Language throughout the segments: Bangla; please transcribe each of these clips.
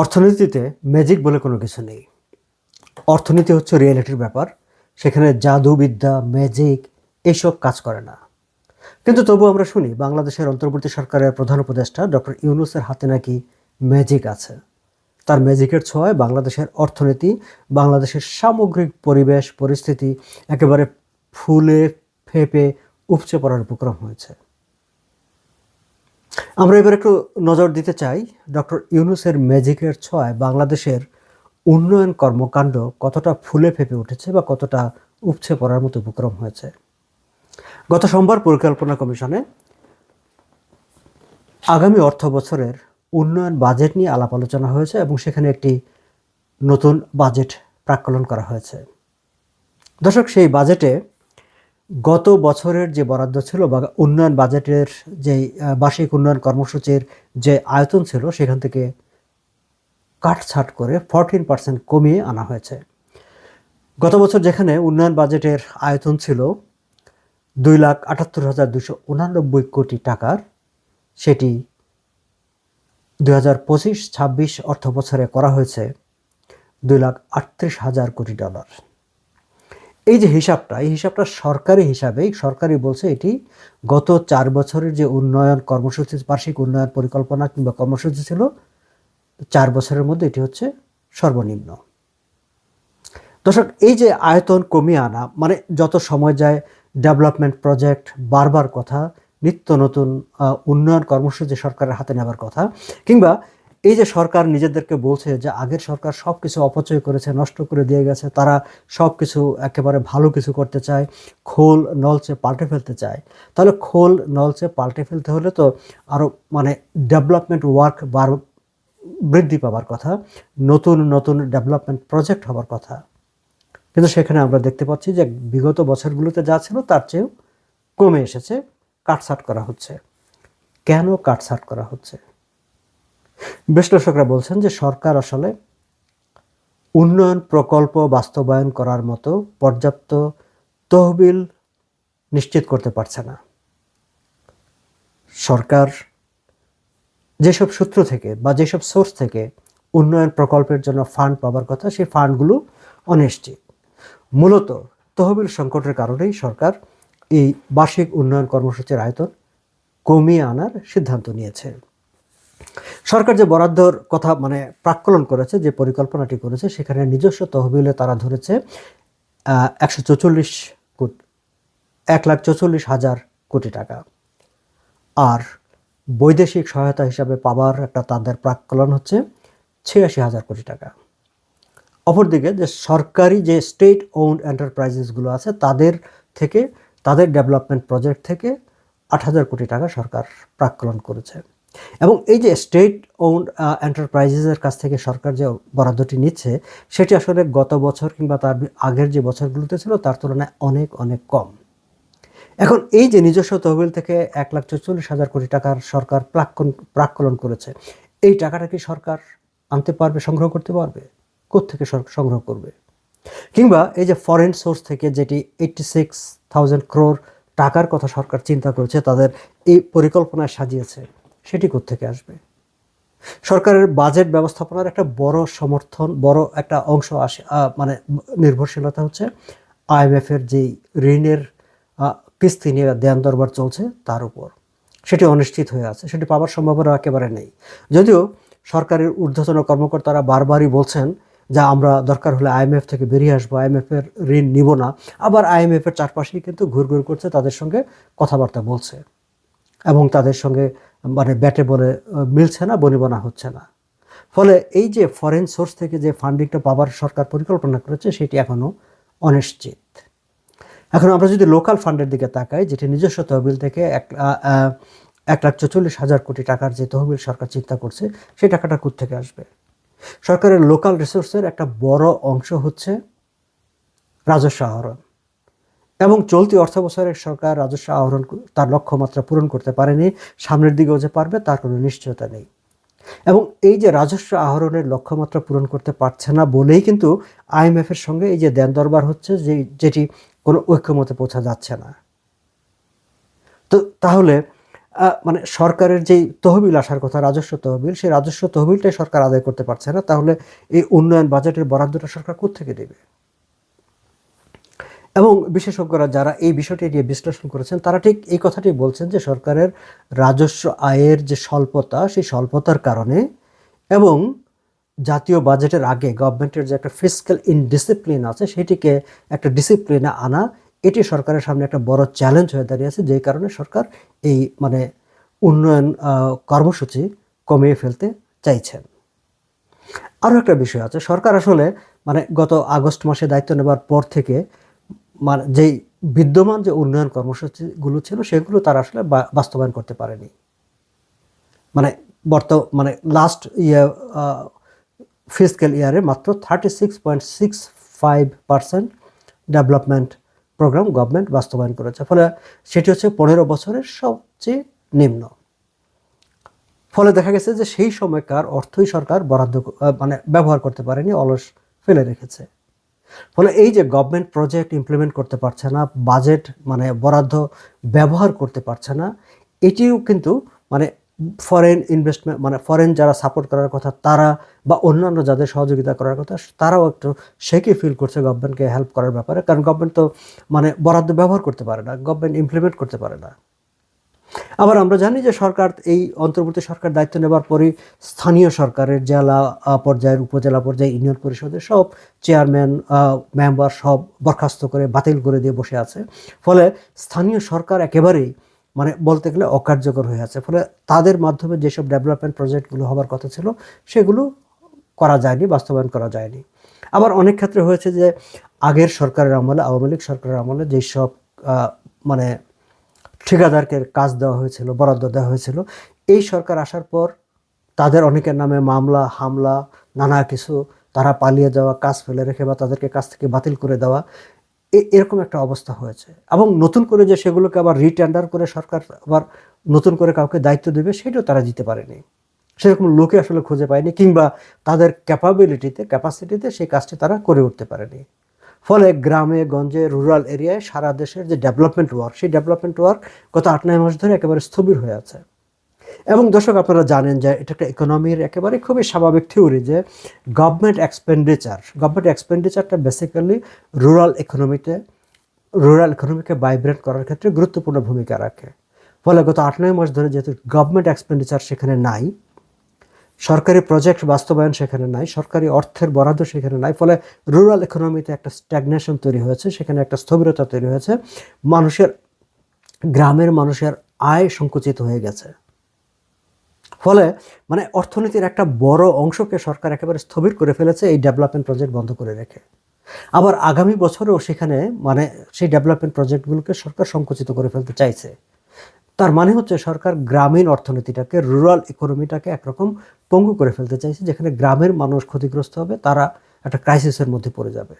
অর্থনীতিতে ম্যাজিক বলে কোনো কিছু নেই। অর্থনীতি হচ্ছে রিয়েলিটির ব্যাপার, সেখানে জাদুবিদ্যা ম্যাজিক এইসব কাজ করে না। কিন্তু তবু আমরা শুনি, বাংলাদেশের অন্তর্বর্তী সরকারের প্রধান উপদেষ্টা ডক্টর ইউনুসের হাতে নাকি ম্যাজিক আছে। তার ম্যাজিকের ছোঁয়ায় বাংলাদেশের অর্থনীতি, বাংলাদেশের সামগ্রিক পরিবেশ, পরিস্থিতি একেবারে ফুলে ফেপে উপচে পড়ার উপক্রম হয়েছে। আমরা এবার একটু নজর দিতে চাই ডক্টর ইউনুসের ম্যাজিকের ছোঁয়ায় বাংলাদেশের উন্নয়ন কর্মকাণ্ড কতটা ফুলে ফেপে উঠেছে বা কতটা উপছে পড়ার মতো উপক্রম হয়েছে। গত সোমবার পরিকল্পনা কমিশনে আগামী অর্থ বছরের উন্নয়ন বাজেট নিয়ে আলাপ আলোচনা হয়েছে এবং সেখানে একটি নতুন বাজেট প্রাক্কলন করা হয়েছে। দর্শক, সেই বাজেটে গত বছরের যে বরাদ্দ ছিল বা উন্নয়ন বাজেটের যে বার্ষিক উন্নয়ন কর্মসূচির যে আয়তন ছিল, সেখান থেকে কাটছাট করে ফরটিন পার্সেন্ট কমিয়ে আনা হয়েছে। গত বছর যেখানে উন্নয়ন বাজেটের আয়তন ছিল দুই লাখ আটাত্তর হাজার দুশো উনানব্বই কোটি টাকার, সেটি দুই হাজার পঁচিশ ছাব্বিশ অর্থ বছরে করা হয়েছে দুই লাখ আটত্রিশ হাজার কোটি ডলার। এই যে হিসাবটা, এই হিসাবটা সরকারি হিসাবেই সরকারি বলছে এটি গত চার বছরের যে উন্নয়ন কর্মসূচি, বার্ষিক উন্নয়ন পরিকল্পনা কিংবা কর্মসূচি ছিল, চার বছরের মধ্যে এটি হচ্ছে সর্বনিম্ন। দর্শক, এই যে আয়তন কমিয়ে আনা মানে যত সময় যায়, ডেভেলপমেন্ট প্রজেক্ট, বারবার কথা, নিত্য নতুন উন্নয়ন কর্মসূচি সরকারের হাতে নেবার কথা, কিংবা এই যে সরকার নিজেদেরকে বলছে যে আগের সরকার সব কিছু অপচয় করেছে, নষ্ট করে দিয়ে গেছে, তারা সব কিছু একেবারে ভালো কিছু করতে চায়, খোল নলচে পাল্টে ফেলতে চায়। তাহলে খোল নলচে পাল্টে ফেলতে হলে তো আরও মানে ডেভেলপমেন্ট ওয়ার্ক বার, বৃদ্ধি পাবার কথা, নতুন নতুন ডেভেলপমেন্ট প্রজেক্ট হবার কথা। কিন্তু সেখানে আমরা দেখতে পাচ্ছি যে বিগত বছরগুলোতে যা ছিল তার চেয়েও কমে এসেছে, কাটছাট করা হচ্ছে। কেন কাটছাট করা হচ্ছে? বিশ্লেষকরা বলছেন যে সরকার আসলে উন্নয়ন প্রকল্প বাস্তবায়ন করার মতো পর্যাপ্ত তহবিল নিশ্চিত করতে পারছে না। সরকার যেসব সূত্র থেকে বা যেসব সোর্স থেকে উন্নয়ন প্রকল্পের জন্য ফান্ড পাওয়ার কথা, সেই ফান্ডগুলো অনিশ্চিত। মূলত তহবিল সংকটের কারণেই সরকার এই বার্ষিক উন্নয়ন কর্মসূচির আয়তন কমিয়ে আনার সিদ্ধান্ত নিয়েছে। সরকার যে বরাদ্দর কথা মানে প্রাক্কলন করেছে, যে পরিকল্পনাটি করেছে, সেখানে নিজস্ব তহবিলে তারা ধরেছে একশো চৌচল্লিশ এক লাখ চৌচল্লিশ হাজার কোটি টাকা। আর বৈদেশিক সহায়তা হিসাবে পাবার একটা তাদের প্রাক্কলন হচ্ছে ছিয়াশি হাজার কোটি টাকা। অপরদিকে যে সরকারি যে স্টেট ওন্ড এন্টারপ্রাইজেসগুলো আছে, তাদের থেকে, তাদের ডেভেলপমেন্ট প্রজেক্ট থেকে আট হাজার কোটি টাকা সরকার প্রাক্কলন করেছে। এবং এই যে স্টেট ওন্ড এন্টারপ্রাইজেসের কাছ থেকে সরকার যে বরাদ্দটি নিচ্ছে, সেটি আসলে গত বছর কিংবা তার আগের যে বছরগুলোতে ছিল, তার তুলনায় অনেক অনেক কম। এখন এই যে নিজস্ব তহবিল থেকে এক লাখ চল্লিশ হাজার কোটি টাকার সরকার প্রাক্কন, প্রাক্কলন করেছে, এই টাকাটা কি সরকার আনতে পারবে, সংগ্রহ করতে পারবে? থেকে সংগ্রহ করবে? কিংবা এই যে ফরেন সোর্স থেকে যেটি এইটটি সিক্স থাউজেন্ড ক্রোর টাকার কথা সরকার চিন্তা করেছে, তাদের এই পরিকল্পনায় সাজিয়েছে। সেটি থেকে আসবে? সরকারের বাজেট ব্যবস্থাপনার একটা বড় সমর্থন, বড় একটা অংশ আসে মানে নির্ভরশীলতা হচ্ছে আইএমএফের যেই ঋণের কিস্তি নিয়ে দেয়ান দরবার চলছে তার উপর। সেটি অনিশ্চিত হয়ে আছে, সেটি পাওয়ার সম্ভাবনা একেবারে নেই। যদিও সরকারের ঊর্ধ্বতন কর্মকর্তারা বারবারই বলছেন যে আমরা দরকার হলে আইএমএফ থেকে বেরিয়ে আসব আইএমএফের ঋণ নিব না। আবার আইএমএফের চারপাশেই কিন্তু ঘুরঘুর করছে তাদের সঙ্গে কথাবার্তা বলছে এবং তাদের সঙ্গে মানে ব্যাটে বলে মিলছে না বনিবনা হচ্ছে না। ফলে এই যে ফরেন সোর্স থেকে যে ফান্ডিংটা পাবার সরকার পরিকল্পনা করেছে, সেটি এখনও অনিশ্চিত। এখন আমরা যদি লোকাল ফান্ডের দিকে তাকাই, যেটি নিজস্ব তহবিল থেকে এক এক লাখ চল্লিশ হাজার কোটি টাকার যে তহবিল সরকার চিন্তা করছে, সেই টাকাটা থেকে আসবে? সরকারের লোকাল রিসোর্সের একটা বড় অংশ হচ্ছে রাজস্ব আহরণ। এবং চলতি অর্থ বছরের সরকার রাজস্ব আহরণ তার লক্ষ্যমাত্রা পূরণ করতে পারেনি, সামনের দিকেও যে পারবে তার কোনো নিশ্চয়তা নেই। এবং এই যে রাজস্ব আহরণের লক্ষ্যমাত্রা পূরণ করতে পারছে না বলেই কিন্তু আইএমএফের সঙ্গে এই যে দেন দরবার হচ্ছে, যে, যেটি কোনো ঐক্যমতে পৌঁছা যাচ্ছে না। তো তাহলে মানে সরকারের যেই তহবিল আসার কথা, রাজস্ব তহবিল, সেই রাজস্ব তহবিলটাই সরকার আদায় করতে পারছে না। তাহলে এই উন্নয়ন বাজেটের বরাদ্দটা সরকার কোত্থেকে দেবে? এবং বিশেষজ্ঞরা যারা এই বিষয়টি নিয়ে বিশ্লেষণ করেছেন, তারা ঠিক এই কথাটি বলছেন যে সরকারের রাজস্ব আয়ের যে স্বল্পতা, সেই স্বল্পতার কারণে এবং জাতীয় বাজেটের আগে গভর্নমেন্টের যে একটা ফিজিক্যাল ইনডিসিপ্লিন আছে, সেটিকে একটা ডিসিপ্লিনে আনা, এটি সরকারের সামনে একটা বড় চ্যালেঞ্জ হয়ে দাঁড়িয়েছে যেই কারণে সরকার এই মানে উন্নয়ন কর্মসূচি কমিয়ে ফেলতে চাইছেন। আরও একটা বিষয় আছে, সরকার আসলে মানে গত আগস্ট মাসে দায়িত্ব নেবার পর থেকে মানে যেই বিদ্যমান যে উন্নয়ন কর্মসূচিগুলো ছিল, সেগুলো তারা আসলে বাস্তবায়ন করতে পারেনি। মানে বর্ত মানে লাস্ট ইয়ার ফিজিক্যাল ইয়ারে মাত্র thirty six point six five percent development program government বাস্তবায়ন করেছে। ফলে সেটি হচ্ছে পনেরো বছরের সবচেয়ে নিম্ন। ফলে দেখা গেছে যে সেই সময়কার অর্থই সরকার বরাদ্দ মানে ব্যবহার করতে পারেনি, অলস ফেলে রেখেছে। ফলে এই যে গভর্নমেন্ট প্রজেক্ট ইমপ্লিমেন্ট করতে পারছে না বাজেট মানে বরাদ্দ ব্যবহার করতে পারছে না, এটিও কিন্তু মানে ফরেন ইনভেস্টমেন্ট মানে ফরেন যারা সাপোর্ট করার কথা তারা বা অন্যান্য যাদের সহযোগিতা করার কথা তারাও একটু সেকে ফিল করছে গভর্নমেন্টকে হেল্প করার ব্যাপারে। কারণ গভর্নমেন্ট তো মানে বরাদ্দ ব্যবহার করতে পারে না গভর্নমেন্ট ইমপ্লিমেন্ট করতে পারে না। আবার আমরা জানি যে সরকার, এই অন্তর্বর্তী সরকার দায়িত্ব নেবার পরই স্থানীয় সরকারের জেলা পর্যায়ের, উপজেলা পর্যায়ে ইউনিয়ন পরিষদের সব চেয়ারম্যান মেম্বার সব বরখাস্ত করে বাতিল করে দিয়ে বসে আছে। ফলে স্থানীয় সরকার একেবারেই মানে বলতে গেলে অকার্যকর হয়ে আছে। ফলে তাদের মাধ্যমে যেসব ডেভেলপমেন্ট প্রজেক্টগুলো হবার কথা ছিল, সেগুলো করা যায়নি, বাস্তবায়ন করা যায়নি। আবার অনেক ক্ষেত্রে হয়েছে যে আগের সরকারের আমলে, আওয়ামী লীগ সরকারের আমলে যেসব মানে ঠিকাদারকে কাজ দেওয়া হয়েছিল, বরাদ্দ দেওয়া হয়েছিল। এই সরকার আসার পর তাদের অনেকের নামে মামলা, হামলা, নানা কিছু, তারা পালিয়ে যাওয়া, কাজ ফেলে রেখে বা তাদেরকে কাজ থেকে বাতিল করে দেওয়া এরকম একটা অবস্থা হয়েছে। এবং নতুন করে যে সেগুলোকে আবার রিটেন্ডার করে সরকার আবার নতুন করে কাউকে দায়িত্ব দেবে, সেটাও তারা দিতে পারেনি। সেরকম লোকে আসলে খুঁজে পায়নি, কিংবা তাদের ক্যাপাবিলিটিতে ক্যাপাসিটিতে সেই কাজটি তারা করে উঠতে পারেনি। ফলে গ্রামে, গঞ্জে রুরাল এরিয়ায় সারা দেশের যে ডেভেলপমেন্ট ওয়ার্ক সেই ডেভেলপমেন্ট ওয়ার্ক গত আট, নয় মাস ধরে একেবারে স্থবির হয়ে আছে। এবং দর্শক, আপনারা জানেন যে এটা একটা ইকোনমির একেবারে খুবই স্বাভাবিক থিওরি যে গভর্নমেন্ট এক্সপেন্ডিচার গভর্নমেন্ট এক্সপেন্ডিচারটা বেসিক্যালি রুরাল ইকোনমিতে রুরাল ইকোনমিকে ভাইব্রেট করার ক্ষেত্রে গুরুত্বপূর্ণ ভূমিকা রাখে। ফলে গত আট, নয় মাস ধরে যেহেতু গভর্নমেন্ট এক্সপেন্ডিচার সেখানে নাই সরকারি প্রজেক্ট বাস্তবায়ন সেখানে নাই, সরকারি অর্থের বরাদ্দ সেখানে নাই, ফলে রুরাল ইকোনমিতে একটা স্ট্যাগনেশন তৈরি হয়েছে, সেখানে একটা স্থবিরতা তৈরি হয়েছে, মানুষের, গ্রামের মানুষের আয় সংকুচিত হয়ে গেছে। ফলে মানে অর্থনীতির একটা বড় অংশকে সরকার একেবারে স্থবির করে ফেলেছে এই ডেভেলপমেন্ট প্রজেক্ট বন্ধ করে রেখে। আবার আগামী বছরেও সেখানে মানে সেই ডেভেলপমেন্ট প্রজেক্টগুলোকে সরকার সংকুচিত করে ফেলতে চাইছে। তার মানে হচ্ছে সরকার গ্রামীণ অর্থনীতিটাকে রুরাল ইকোনমিটাকে একরকম পঙ্গু করে ফেলতে চাইছে, যেখানে গ্রামের মানুষ ক্ষতিগ্রস্ত হবে, তারা একটা ক্রাইসিসের মধ্যে পড়ে যাবে।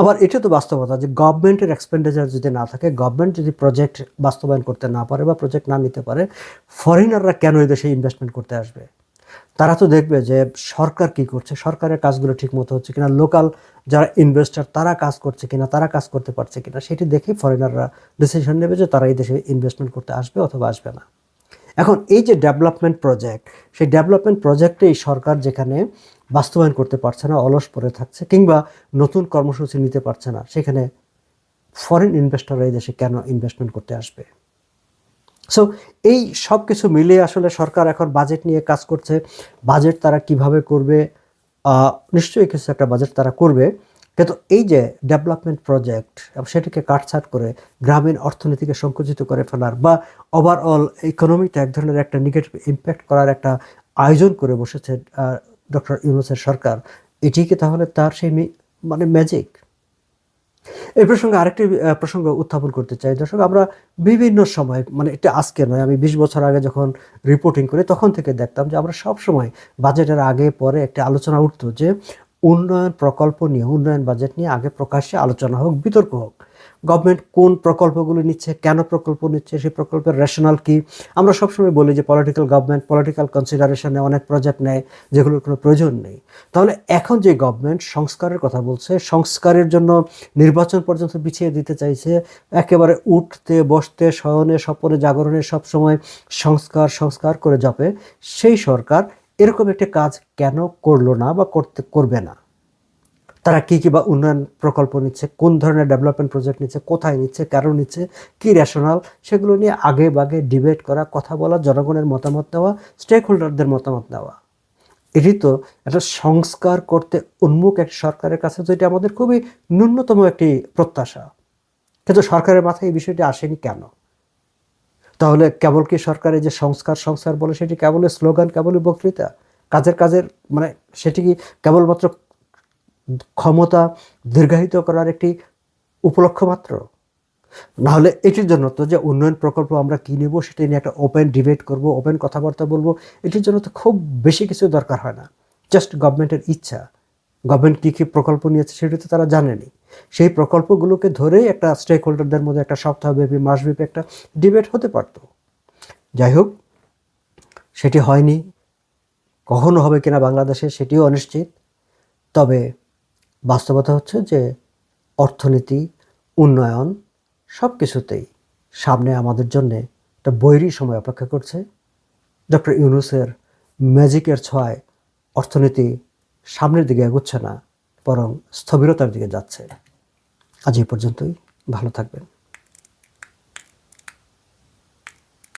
আবার এটা তো বাস্তবতা যে গভর্নমেন্টের এক্সপেন্ডিচার যদি না থাকে গভর্নমেন্ট যদি প্রজেক্ট বাস্তবায়ন করতে না পারে বা প্রজেক্ট না নিতে পারে ফরেনাররা কেন এই দেশে ইনভেস্টমেন্ট করতে আসবে? তারা তো দেখবে যে সরকার কি করছে, সরকারের কাজগুলো ঠিক মতো হচ্ছে কিনা লোকাল যারা ইনভেস্টর তারা কাজ করছে কিনা, তারা কাজ করতে পারছে কিনা, সেটি দেখেই ফরেনাররা ডিসিশন নেবে যে তারা এই দেশে ইনভেস্টমেন্ট করতে আসবে অথবা আসবে না। এখন এই যে ডেভেলপমেন্ট প্রজেক্ট সেই ডেভেলপমেন্ট প্রজেক্টেই সরকার যেখানে বাস্তবায়ন করতে পারছে না, অলস পড়ে থাকছে কিংবা নতুন কর্মসূচি নিতে পারছে না, সেখানে ফরেন ইনভেস্টররা এই দেশে কেন ইনভেস্টমেন্ট করতে আসবে? সো এই সব কিছু মিলিয়ে আসলে সরকার এখন বাজেট নিয়ে কাজ করছে। বাজেট তারা কীভাবে করবে? নিশ্চয়ই কিছু একটা বাজেট তারা করবে। কিন্তু এই যে ডেভেলপমেন্ট প্রজেক্ট সেটাকে কাটছাট করে, গ্রামীণ অর্থনীতিকে সংকুচিত করে ফেলার বা ওভারঅল ইকোনমিতে এক ধরনের একটা নেগেটিভ ইম্প্যাক্ট করার একটা আয়োজন করে বসেছে ডক্টর ইউনুসের সরকার, এটি কি তাহলে তার সেই মানে ম্যাজিক এই প্রসঙ্গে আরেকটি প্রসঙ্গ উত্থাপন করতে চাই। দর্শক, আমরা বিভিন্ন সময় মানে এটা আজকে নয়, আমি বিশ বছর আগে যখন রিপোর্টিং করি, তখন থেকে দেখতাম যে আমরা সব সময় বাজেটের আগে পরে একটা আলোচনা উঠতো যে উন্নয়ন প্রকল্প নিয়ে, উন্নয়ন বাজেট নিয়ে আগে প্রকাশ্যে আলোচনা হোক, বিতর্ক হোক। গভর্নমেন্ট কোন প্রকল্পগুলো নিচ্ছে, কেন প্রকল্প নিচ্ছে, সেই প্রকল্পের রেশনাল কি? আমরা সবসময় বলি যে পলিটিক্যাল গভর্নমেন্ট পলিটিক্যাল কনসিডারেশনে অনেক প্রজেক্ট নেয় যেগুলোর কোনো প্রয়োজন নেই। তাহলে এখন যে গভর্নমেন্ট সংস্কারের কথা বলছে, সংস্কারের জন্য নির্বাচন পর্যন্ত পিছিয়ে দিতে চাইছে, একেবারে উঠতে, বসতে, শয়নে, স্বপনে, জাগরণে সবসময় সংস্কার সংস্কার করে যাবে, সেই সরকার এরকম একটা কাজ কেন করল না বা করতে, করবে না? তারা কী কী বা উন্নয়ন প্রকল্প নিচ্ছে, কোন ধরনের ডেভেলপমেন্ট প্রজেক্ট নিচ্ছে, কোথায় নিচ্ছে কেন নিচ্ছে, কী রেশনাল সেগুলো নিয়ে আগে বাগে ডিবেট করা, কথা বলা, জনগণের মতামত নেওয়া স্টেক হোল্ডারদের মতামত নেওয়া এটি তো একটা সংস্কার করতে উন্মুখ এক সরকারের কাছে, তো এটি আমাদের খুবই ন্যূনতম একটি প্রত্যাশা। কিন্তু সরকারের মাথায় এই বিষয়টি আসেনি কেন? তাহলে কেবল কি সরকারের যে সংস্কার সংস্কার বলে সেটি কেবলই স্লোগান কেবলই বক্তৃতা? কাজের কাজের মানে সেটি কি কেবলমাত্র ক্ষমতা দীর্ঘায়িত করার একটি উপলক্ষ মাত্র। নাহলে এটির জন্য তো যে উন্নয়ন প্রকল্প আমরা কী নেব সেটা নিয়ে একটা ওপেন ডিবেট করব ওপেন কথাবার্তা বলব, এটির জন্য তো খুব বেশি কিছু দরকার হয় না। জাস্ট গভর্নমেন্টের ইচ্ছা। গভর্নমেন্ট কী কী প্রকল্প নিয়েছে সেটি তো তারা জানেনি। সেই প্রকল্পগুলোকে ধরেই একটা স্টেক হোল্ডারদের মধ্যে একটা সপ্তাহব্যাপী, মাসব্যাপী একটা ডিবেট হতে পারত। যাই হোক, সেটি হয়নি। কখনো হবে কিনা বাংলাদেশে সেটিও অনিশ্চিত। তবে বাস্তবতা হচ্ছে যে অর্থনীতি, উন্নয়ন সব কিছুতেই সামনে আমাদের জন্যে একটা বৈরী সময় অপেক্ষা করছে। ডক্টর ইউনুসের ম্যাজিকের ছয় অর্থনীতি সামনের দিকে এগোচ্ছে না, বরং স্থবিরতার দিকে যাচ্ছে। আজ এই পর্যন্তই। ভালো থাকবেন।